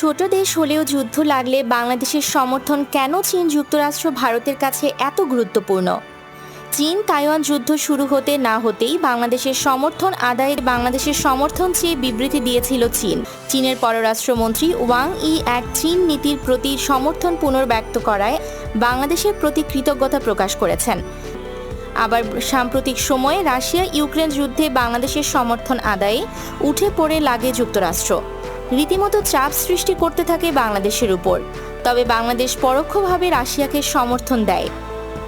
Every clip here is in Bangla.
ছোট দেশ হলেও যুদ্ধ লাগলে বাংলাদেশের সমর্থন কেন চীন যুক্তরাষ্ট্র ভারতের কাছে এত গুরুত্বপূর্ণ? চীন তাইওয়ান যুদ্ধ শুরু হতে না হতেই বাংলাদেশের সমর্থন আদায়ের বাংলাদেশের সমর্থন চেয়ে বিবৃতি দিয়েছিল চীন। চীনের পররাষ্ট্রমন্ত্রী ওয়াং ই এক চীন নীতির প্রতি সমর্থন পুনর্ব্যক্ত করায় বাংলাদেশের প্রতি কৃতজ্ঞতা প্রকাশ করেছেন। আবার সাম্প্রতিক সময়ে রাশিয়া ইউক্রেন যুদ্ধে বাংলাদেশের সমর্থন আদায়ে উঠে পড়ে লাগে যুক্তরাষ্ট্র। রীতিমতো চাপ সৃষ্টি করতে থাকে বাংলাদেশের উপর। তবে বাংলাদেশ পরোক্ষভাবে রাশিয়াকে সমর্থন দেয়।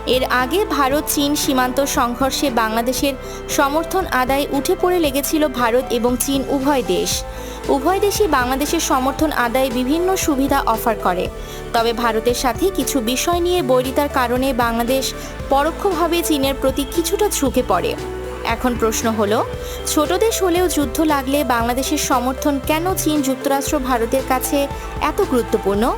এর আগে ভারত, চীন সীমান্ত সংঘর্ষে বাংলাদেশের সমর্থন আদায় উঠে পড়ে লেগেছিল ভারত এবং চীন উভয় দেশ। উভয় দেশই বাংলাদেশের সমর্থন আদায়ে বিভিন্ন সুবিধা অফার করে। তবে ভারতের সাথে কিছু বিষয় নিয়ে বৈরিতার কারণে বাংলাদেশ পরোক্ষভাবে চীনের প্রতি কিছুটা ঝুঁকে পড়ে। এখন প্রশ্ন হলো, ছোট দেশ হলেও যুদ্ধ লাগলে বাংলাদেশের সমর্থন কেন চীন যুক্তরাষ্ট্র ভারতের কাছে এত গুরুত্বপূর্ণ?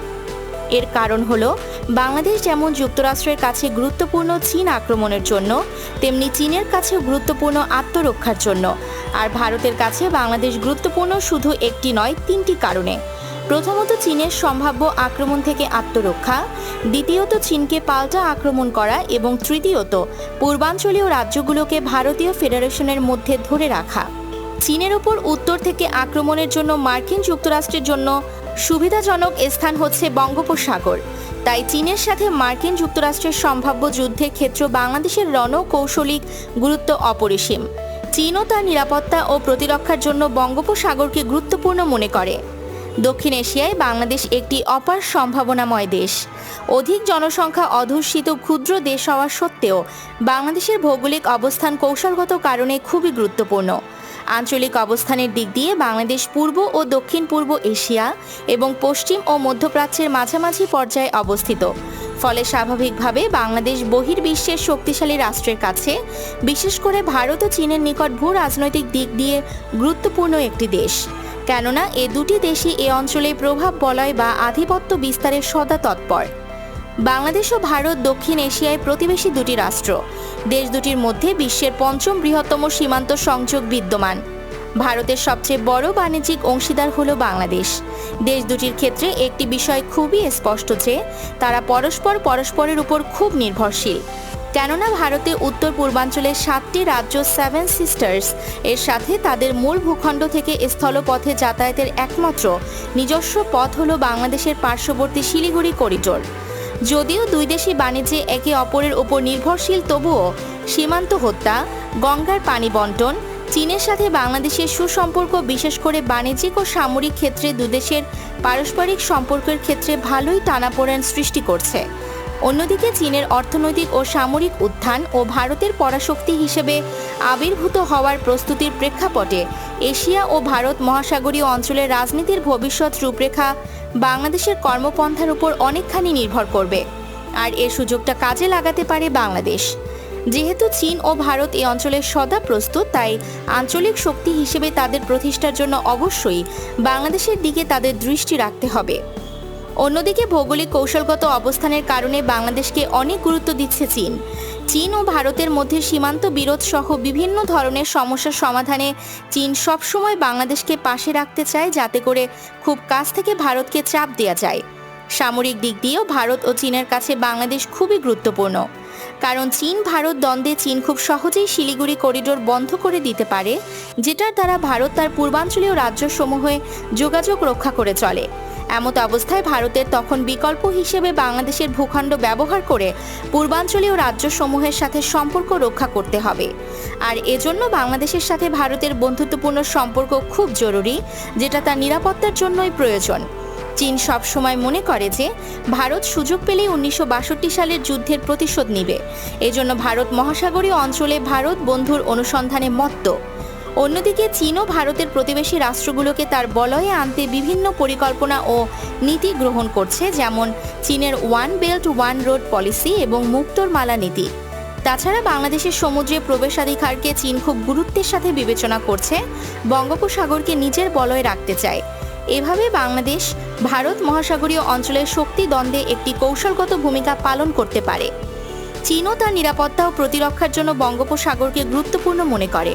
এর কারণ হলো, বাংলাদেশ যেমন যুক্তরাষ্ট্রের কাছে গুরুত্বপূর্ণ চীন আক্রমণের জন্য, তেমনি চীনের কাছেও গুরুত্বপূর্ণ আত্মরক্ষার জন্য। আর ভারতের কাছে বাংলাদেশ গুরুত্বপূর্ণ শুধু একটি নয়, তিনটি কারণে। প্রথমত চীনের সম্ভাব্য আক্রমণ থেকে আত্মরক্ষা, দ্বিতীয়ত চীনকে পাল্টা আক্রমণ করা এবং তৃতীয়ত পূর্বাঞ্চলীয় রাজ্যগুলোকে ভারতীয় ফেডারেশনের মধ্যে ধরে রাখা। চীনের ওপর উত্তর থেকে আক্রমণের জন্য মার্কিন যুক্তরাষ্ট্রের জন্য সুবিধাজনক স্থান হচ্ছে বঙ্গোপসাগর। তাই চীনের সাথে মার্কিন যুক্তরাষ্ট্রের সম্ভাব্য যুদ্ধের ক্ষেত্র বাংলাদেশের রণকৌশলিক গুরুত্ব অপরিসীম। চীনও তার নিরাপত্তা ও প্রতিরক্ষার জন্য বঙ্গোপসাগরকে গুরুত্বপূর্ণ মনে করে। দক্ষিণ এশিয়ায় বাংলাদেশ একটি অপার সম্ভাবনাময় দেশ। অধিক জনসংখ্যা অধুষ্ঠিত ক্ষুদ্র দেশ হওয়া সত্ত্বেও বাংলাদেশের ভৌগোলিক অবস্থান কৌশলগত কারণে খুবই গুরুত্বপূর্ণ। আঞ্চলিক অবস্থানের দিক দিয়ে বাংলাদেশ পূর্ব ও দক্ষিণ পূর্ব এশিয়া এবং পশ্চিম ও মধ্যপ্রাচ্যের মাঝামাঝি পর্যায়ে অবস্থিত। ফলে স্বাভাবিকভাবে বাংলাদেশ বহির্বিশ্বের শক্তিশালী রাষ্ট্রের কাছে, বিশেষ করে ভারত ও চীনের নিকট ভূ রাজনৈতিক দিক দিয়ে গুরুত্বপূর্ণ একটি দেশ। কেননা এ দুটি দেশই এ অঞ্চলে প্রভাব বলয় বা আধিপত্য বিস্তারের সদা তৎপর। বাংলাদেশ ও ভারত দক্ষিণ এশিয়ায় প্রতিবেশী দুটি রাষ্ট্র। দেশ দুটির মধ্যে বিশ্বের পঞ্চম বৃহত্তম সীমান্ত সংযোগ বিদ্যমান। ভারতের সবচেয়ে বড় বাণিজ্যিক অংশীদার হল বাংলাদেশ। দেশ দুটির ক্ষেত্রে একটি বিষয় খুবই স্পষ্ট যে, তারা পরস্পর পরস্পরের উপর খুব নির্ভরশীল। কেননা ভারতে উত্তর পূর্বাঞ্চলের সাতটি রাজ্য সেভেন সিস্টার্স এর সাথে তাদের মূল ভূখণ্ড থেকে স্থলপথে যাতায়াতের একমাত্র নিজস্ব পথ হল বাংলাদেশের পার্শ্ববর্তী শিলিগুড়ি করিডোর। যদিও দুই দেশই বাণিজ্যে একে অপরের উপর নির্ভরশীল, তবুও সীমান্ত হত্যা, গঙ্গার পানি বন্টন, চীনের সাথে বাংলাদেশের সুসম্পর্ক, বিশেষ করে বাণিজ্যিক ও সামরিক ক্ষেত্রে দুদেশের পারস্পরিক সম্পর্কের ক্ষেত্রে ভালোই টানাপোড়েন সৃষ্টি করছে। অন্যদিকে চীনের অর্থনৈতিক ও সামরিক উত্থান ও ভারতের পরাশক্তি হিসেবে আবির্ভূত হওয়ার প্রস্তুতির প্রেক্ষাপটে এশিয়া ও ভারত মহাসাগরীয় অঞ্চলের রাজনীতির ভবিষ্যৎ রূপরেখা বাংলাদেশের কর্মপন্থার উপর অনেকখানি নির্ভর করবে। আর এ সুযোগটা কাজে লাগাতে পারে বাংলাদেশ। যেহেতু চীন ও ভারত এই অঞ্চলের সদা প্রস্তুত, তাই আঞ্চলিক শক্তি হিসেবে তাদের প্রতিষ্ঠার জন্য অবশ্যই বাংলাদেশের দিকে তাদের দৃষ্টি রাখতে হবে। অন্যদিকে ভৌগোলিক কৌশলগত অবস্থানের কারণে বাংলাদেশকে অনেক গুরুত্ব দিচ্ছে চীন। চীন ও ভারতের মধ্যে সীমান্ত বিরোধ সহ বিভিন্ন ধরনের সমস্যার সমাধানে চীন সবসময় বাংলাদেশকে পাশে রাখতে চায়, যাতে করে খুব কাছ থেকে ভারতকে চাপ দেওয়া যায়। সামরিক দিক দিয়েও ভারত ও চীনের কাছে বাংলাদেশ খুবই গুরুত্বপূর্ণ। কারণ চীন, ভারত দ্বন্দ্বে চীন খুব সহজেই শিলিগুড়ি করিডোর বন্ধ করে দিতে পারে, যেটার দ্বারা ভারত তার পূর্বাঞ্চলীয় রাজ্যসমূহে যোগাযোগ রক্ষা করে চলে। এমত অবস্থায় ভারতের তখন বিকল্প হিসেবে বাংলাদেশের ভূখণ্ড ব্যবহার করে পূর্বাঞ্চলীয় রাজ্যসমূহের সাথে সম্পর্ক রক্ষা করতে হবে। আর এজন্য বাংলাদেশের সাথে ভারতের বন্ধুত্বপূর্ণ সম্পর্ক খুব জরুরি, যেটা তার নিরাপত্তার জন্যই প্রয়োজন। চীন সবসময় মনে করে যে, ভারত সুযোগ পেলেই উনিশশো বাষট্টি সালের যুদ্ধের প্রতিশোধ নিবে। এজন্য ভারত মহাসাগরীয় অঞ্চলে ভারত বন্ধুর অনুসন্ধানে মত্ত। অন্যদিকে চীনও ভারতের প্রতিবেশী রাষ্ট্রগুলোকে তার বলয়ে আনতে বিভিন্ন পরিকল্পনা ও নীতি গ্রহণ করছে, যেমন চীনের one belt, one road policy এবং মুক্তোর মালা নীতি তাছাড়া বাংলাদেশের সমুদ্রে প্রবেশাধিকারকে চীন খুব গুরুত্বের সাথে বিবেচনা করছে, বঙ্গোপসাগরকে নিজের বলয়ে রাখতে চায় এভাবে বাংলাদেশ, ভারত মহাসাগরীয় অঞ্চলের শক্তি দ্বন্দ্বে একটি কৌশলগত ভূমিকা পালন করতে পারে।「চীনও তার নিরাপত্তা ও প্রতিরক্ষার জন্য বঙ্গোপসাগরকে গুরুত্বপূর্ণ মনে করে।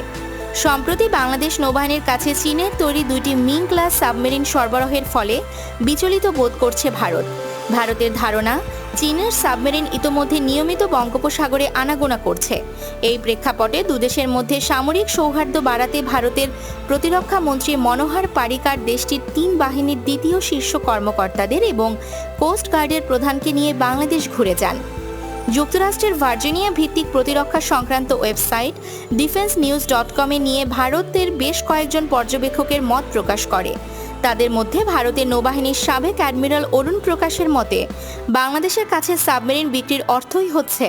সম্প্রতি বাংলাদেশ নৌবাহিনীর কাছে চীনের তৈরি দুইটি মিং ক্লাস সাবমেরিন সরবরাহের ফলে বিচলিত বোধ করছে ভারত। ভারতের ধারণা, চীনের সাবমেরিন ইতোমধ্যে নিয়মিত বঙ্গোপসাগরে আনাগোনা করছে। এই প্রেক্ষাপটে দুদেশের মধ্যে সামরিক সৌহার্দ্য বাড়াতে ভারতের প্রতিরক্ষা মন্ত্রী মনোহর পারিকার দেশটির তিন বাহিনীর দ্বিতীয় শীর্ষ কর্মকর্তাদের এবং কোস্ট গার্ডের প্রধানকে নিয়ে বাংলাদেশ ঘুরে যান। যুক্তরাষ্ট্রের ভার্জিনিয়া ভিত্তিক প্রতিরক্ষা সংক্রান্ত ওয়েবসাইট ডিফেন্স নিউজ ডট কমে নিয়ে ভারতের বেশ কয়েকজন পর্যবেক্ষকের মত প্রকাশ করে। তাদের মধ্যে ভারতের নৌবাহিনীর সাবেক অ্যাডমিরাল অরুণ প্রকাশের মতে, বাংলাদেশের কাছে সাবমেরিন বিক্রির অর্থই হচ্ছে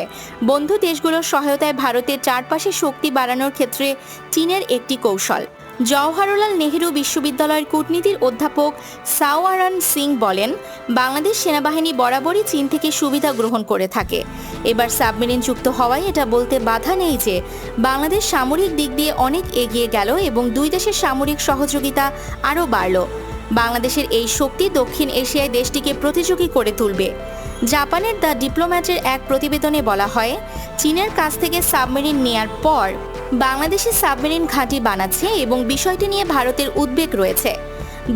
বন্ধু দেশগুলোর সহায়তায় ভারতের চারপাশে শক্তি বাড়ানোর ক্ষেত্রে চীনের একটি কৌশল। জওহরলাল নেহেরু বিশ্ববিদ্যালয়ের কূটনীতির অধ্যাপক সাওয়ারান সিং বলেন, বাংলাদেশ সেনাবাহিনী বরাবরই চীন থেকে সুবিধা গ্রহণ করে থাকে। এবার সাবমেরিন যুক্ত হওয়ায় এটা বলতে বাধা নেই যে, বাংলাদেশ সামরিক দিক দিয়ে অনেক এগিয়ে গেল এবং দুই দেশের সামরিক সহযোগিতা আরও বাড়ল। বাংলাদেশের এই শক্তি দক্ষিণ এশিয়ায় দেশটিকে প্রতিযোগী করে তুলবে। জাপানের দ্য ডিপ্লোম্যাটের এক প্রতিবেদনে বলা হয়, চীনের কাছ থেকে সাবমেরিন নেয়ার পর বাংলাদেশে সাবমেরিন ঘাঁটি বানাচ্ছে এবং বিষয়টি নিয়ে ভারতের উদ্বেগ রয়েছে।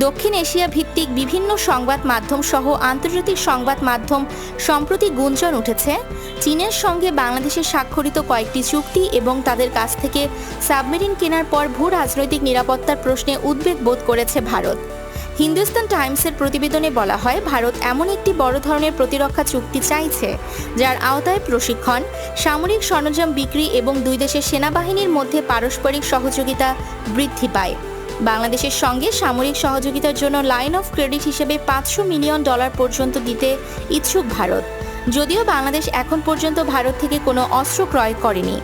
দক্ষিণ এশিয়া ভিত্তিক বিভিন্ন সংবাদ মাধ্যম সহ আন্তর্জাতিক সংবাদ মাধ্যম সম্প্রতি গুঞ্জন উঠেছে, চীনের সঙ্গে বাংলাদেশের স্বাক্ষরিত কয়েকটি চুক্তি এবং তাদের কাছ থেকে সাবমেরিন কেনার পর ভূ রাজনৈতিক নিরাপত্তার প্রশ্নে উদ্বেগ বোধ করেছে ভারত। হিন্দুস্তান টাইমসের প্রতিবেদনে বলা হয়, ভারত এমন একটি বড় ধরনের প্রতিরক্ষা চুক্তি চাইছে, যার আওতায় প্রশিক্ষণ, সামরিক সরঞ্জাম বিক্রি এবং দুই দেশের সেনাবাহিনীর মধ্যে পারস্পরিক সহযোগিতা বৃদ্ধি পায়। বাংলাদেশের সঙ্গে সামরিক সহযোগিতার জন্য লাইন অফ ক্রেডিট হিসেবে পাঁচশো মিলিয়ন ডলার পর্যন্ত দিতে ইচ্ছুক ভারত। যদিও বাংলাদেশ এখন পর্যন্ত ভারত থেকে কোনো অস্ত্র ক্রয় করেনি।